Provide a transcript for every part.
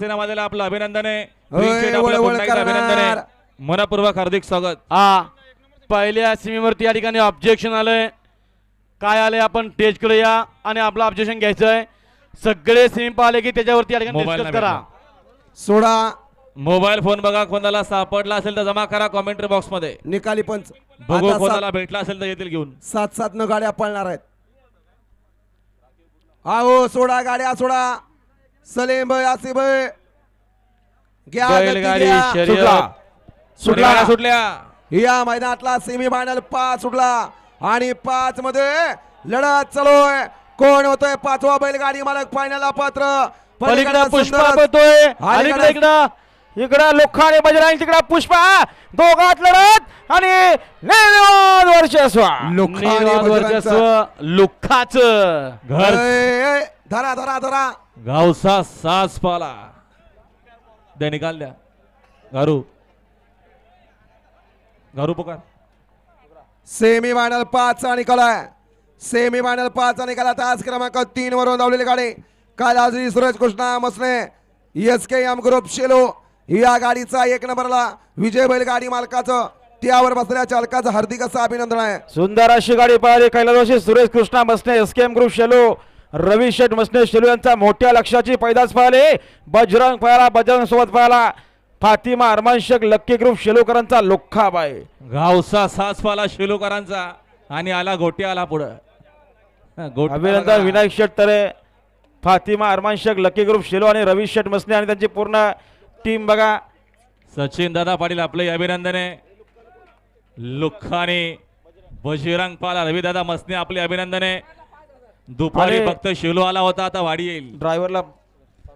सेनामधील आपलं अभिनंदन. आहे मनपूर्वक हार्दिक स्वागत. हा पहिल्या सीमेवरती या ठिकाणी ऑब्जेक्शन आलंय. काय आलंय आपण टेजकडे या आणि आपलं ऑब्जेक्शन घ्यायचं आहे सगळे सीमे पाहिले की त्याच्यावरती या ठिकाणी करा. सोडा. मोबाईल फोन बघा कोणाला सापडला असेल तर जमा करा कॉमेंट्री बॉक्समध्ये. निकाली पंच. बघू कोणाला भेटला असेल तर येतील घेऊन. सात सात न गाड्या पळणार आहेत. आहो सोडा गाड्या सोडा. सलीम भाई आसिफ भाई। घ्या गती बैलगाडी घ्या. शर्यत. सुटला. सुटल्या सुटला. सुटल्या. या मैदानातला सेमी फायनल पाच सुटला. आणि पाच मध्ये लढत चालूय कोण होतोय पाचवा बैलगाडी मालक? फायनलला पात्र. पलीकडे पलीकडे पुष्पा सुंदर- पळतोय. अलीकडे- अलीकडे इकडं. इकडं लोखंडे बजरंग तिकडं पुष्पा. दोघात लढत. आणि निर्वाद वर्चस्व. बजरंगचं. वर्चस्व लुखाच घर. धरा धरा धरा. गावसा सास पाला द्या निकाल द्या. गारू गारू पुकार. सेमी फायनल पाच चा निकाल आहे. सेमी फायनल पाच चा निकाल. आज क्रमांक तीन वरून धावलेली गाडी. Kalaji Suresh Krishna Masane S K M group Shelo. या गाडीचा एक नंबरला विजय बैल गाडी मालकाचं त्यावर बसलेल्या चालकाचं हार्दिक असं अभिनंदन आहे. सुंदर अशी गाडी पळाली. कैलासवासी Suresh Krishna Masane S K M group Shelo Ravi Sheth Masane Shelo यांचा मोठ्या लक्षाची पैदास पळाली. बजरंग पळाला बजरंग सोबत पळाला. फातिमा अरमान शेख लक्की ग्रुप शेलोकरांचा लोखाबाई गावसा सास पाला शेलोकरांचा आणि आला गोटे आला पुढं बघा. अभिनंदन विनायक शेठ तरे Fatima Arman Shaikh lucky group shallow आणि रवी शेठ मसने आणि त्यांची पूर्ण टीम बघा. सचिन दादा पाटील आपले अभिनंदन आहे. लुखाने बजरंग पाला रवी दादा मसने आपले अभिनंदन. आहे दुपारी फक्त शेलो आला होता आता वाडी येईल. ड्रायव्हरला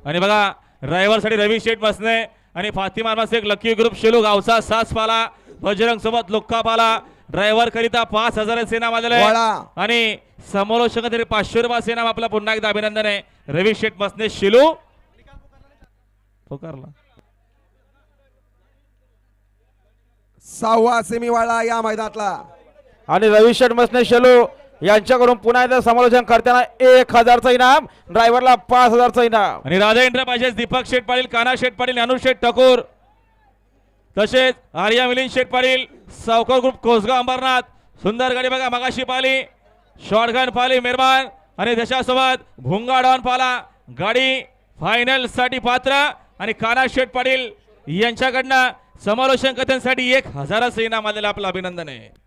आणि बघा ड्रायव्हरसाठी रवी शेठ मसने आणि फातिमा शेख लकी ग्रुप शेलो गावचा सास पाला बजरंग सोबत लुक्का पाला. ड्रायव्हर करिता पाच हजार सेना माजले. आणि समालोचक तरी पाचशे रुपये सेना आपला पुन्हा एकदा अभिनंदन. आहे रवी शेठ मसने शिलू पुकारला. सहावा सेमी वाळा या मैदानातला. आणि रवी शेठ मसने शेलो यांच्याकडून पुन्हा एकदा समालोचन करताना एक हजारचं इनाम ड्रायव्हरला पाच हजारचं इनाम. आणि राधा एंटरप्राइजेस दीपक शेठ पाटील काना शेठ पाटील ज्ञानू शेठ ठाकूर. तसेच आर्या मिलिंद शेठ पाटील सावकर ग्रुप कोसगाव अंबरनाथ सुंदर गाडी बघा मगाशी पाली शॉर्टगन पाली मेहरबान आणि त्याच्यासोबत भुंगा डॉन पाला गाडी फायनलसाठी पात्र आणि काना शेठ पाटील यांच्याकडनं समालोचन कथांसाठी एक हजाराचं इनाम आलेलं आपलं अभिनंदन आहे.